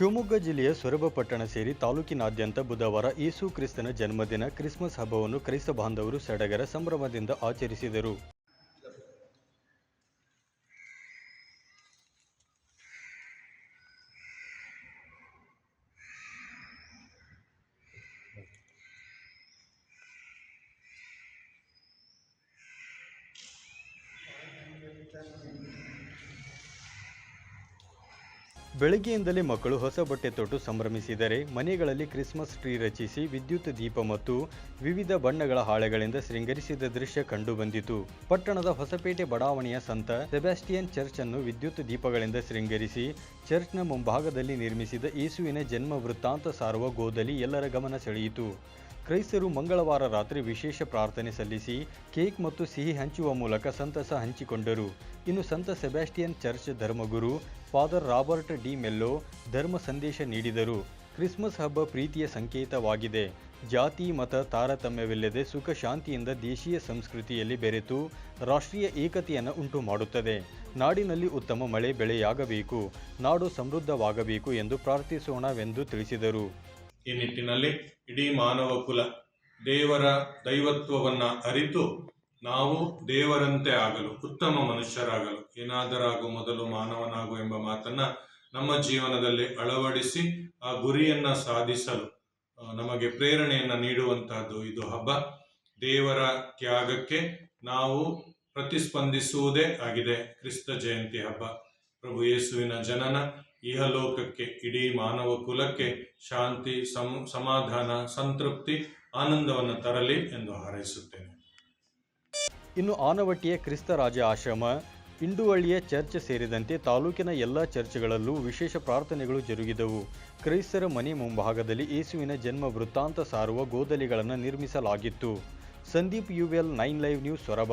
ಶಿವಮೊಗ್ಗ ಜಿಲ್ಲೆಯ ಸೊರಬ ಪಟ್ಟಣ ಸೇರಿ ತಾಲೂಕಿನಾದ್ಯಂತ ಬುಧವಾರ ಯೇಸು ಕ್ರಿಸ್ತನ ಜನ್ಮದಿನ, ಕ್ರಿಸ್ಮಸ್ ಹಬ್ಬವನ್ನು ಕ್ರೈಸ್ತ ಬಾಂಧವರು ಸಡಗರ ಸಂಭ್ರಮದಿಂದ ಆಚರಿಸಿದರು. ಬೆಳಗ್ಗೆಯಿಂದಲೇ ಮಕ್ಕಳು ಹೊಸ ಬಟ್ಟೆ ತೊಟ್ಟು ಸಂಭ್ರಮಿಸಿದರೆ ಮನೆಗಳಲ್ಲಿ ಕ್ರಿಸ್ಮಸ್ ಟ್ರೀ ರಚಿಸಿ ವಿದ್ಯುತ್ ದೀಪ ಮತ್ತು ವಿವಿಧ ಬಣ್ಣಗಳ ಹಾಳೆಗಳಿಂದ ಶೃಂಗರಿಸಿದ ದೃಶ್ಯ ಕಂಡುಬಂದಿತು ಪಟ್ಟಣದ ಹೊಸಪೇಟೆ ಬಡಾವಣೆಯ ಸಂತ ಸೆಬಾಸ್ಟಿಯನ್ ಚರ್ಚ್ ಅನ್ನು ವಿದ್ಯುತ್ ದೀಪಗಳಿಂದ ಶೃಂಗರಿಸಿ ಚರ್ಚ್ನ ಮುಂಭಾಗದಲ್ಲಿ ನಿರ್ಮಿಸಿದ ಯೇಸುವಿನ ಜನ್ಮ ವೃತ್ತಾಂತ ಸಾರುವ ಗೋದಲಿ ಎಲ್ಲರ ಗಮನ ಸೆಳೆಯಿತು. ಕ್ರೈಸ್ತರು ಮಂಗಳವಾರ ರಾತ್ರಿ ವಿಶೇಷ ಪ್ರಾರ್ಥನೆ ಸಲ್ಲಿಸಿ ಕೇಕ್ ಮತ್ತು ಸಿಹಿ ಹಂಚುವ ಮೂಲಕ ಸಂತಸ ಹಂಚಿಕೊಂಡರು. ಇನ್ನು ಸಂತ ಸೆಬಾಸ್ಟಿಯನ್ ಚರ್ಚ್ ಧರ್ಮಗುರು ಫಾದರ್ ರಾಬರ್ಟ್ ಡಿ ಮೆಲ್ಲೋ ಧರ್ಮ ಸಂದೇಶ ನೀಡಿದರು. ಕ್ರಿಸ್ಮಸ್ ಹಬ್ಬ ಪ್ರೀತಿಯ ಸಂಕೇತವಾಗಿದೆ. ಜಾತಿ, ಮತ, ತಾರತಮ್ಯವಿಲ್ಲದೆ ಸುಖ ಶಾಂತಿಯಿಂದ ದೇಶೀಯ ಸಂಸ್ಕೃತಿಯಲ್ಲಿ ಬೆರೆತು ರಾಷ್ಟ್ರೀಯ ಏಕತೆಯನ್ನು ಉಂಟು ಮಾಡುತ್ತದೆ ನಾಡಿನಲ್ಲಿ ಉತ್ತಮ ಮಳೆ ಬೆಳೆಯಾಗಬೇಕು, ನಾಡು ಸಮೃದ್ಧವಾಗಬೇಕು ಎಂದು ಪ್ರಾರ್ಥಿಸೋಣವೆಂದು ತಿಳಿಸಿದರು. ಈ ನಿಟ್ಟಿನಲ್ಲಿ ಇಡೀ ಮಾನವ ಕುಲ ದೇವರ ದೈವತ್ವವನ್ನ ಅರಿತು ನಾವು ದೇವರಂತೆ ಆಗಲು, ಉತ್ತಮ ಮನುಷ್ಯರಾಗಲು, ಏನಾದರಾಗು ಮೊದಲು ಮಾನವನಾಗು ಎಂಬ ಮಾತನ್ನ ನಮ್ಮ ಜೀವನದಲ್ಲಿ ಅಳವಡಿಸಿ ಆ ಗುರಿಯನ್ನ ಸಾಧಿಸಲು ನಮಗೆ ಪ್ರೇರಣೆಯನ್ನ ನೀಡುವಂತಹದ್ದು ಇದು ಹಬ್ಬ. ದೇವರ ತ್ಯಾಗಕ್ಕೆ ನಾವು ಪ್ರತಿಸ್ಪಂದಿಸುವುದೇ ಆಗಿದೆ ಕ್ರಿಸ್ತ ಜಯಂತಿ ಹಬ್ಬ. ಪ್ರಭು ಯೇಸುವಿನ ಜನನ ಇಹಲೋಕಕ್ಕೆ, ಇಡೀ ಮಾನವ ಕುಲಕ್ಕೆ ಶಾಂತಿ ಸಮಾಧಾನ, ಸಂತೃಪ್ತಿ, ಆನಂದವನ್ನು ತರಲಿ ಎಂದು ಹಾರೈಸುತ್ತೇನೆ. ಇನ್ನು ಆನವಟ್ಟಿಯ ಕ್ರಿಸ್ತರಾಜ ಆಶ್ರಮ, ಇಂಡುವಳ್ಳಿಯ ಚರ್ಚ್ ಸೇರಿದಂತೆ ತಾಲೂಕಿನ ಎಲ್ಲ ಚರ್ಚ್ಗಳಲ್ಲೂ ವಿಶೇಷ ಪ್ರಾರ್ಥನೆಗಳು ಜರುಗಿದವು. ಕ್ರೈಸ್ತರ ಮನೆ ಮುಂಭಾಗದಲ್ಲಿ ಯೇಸುವಿನ ಜನ್ಮ ವೃತ್ತಾಂತ ಸಾರುವ ಗೋದಲಿಗಳನ್ನು ನಿರ್ಮಿಸಲಾಗಿತ್ತು. ಸಂದೀಪ್ ಯುವೆಲ್ ನೈನ್ ಲೈವ್ ನ್ಯೂಸ್ ಸೊರಬ.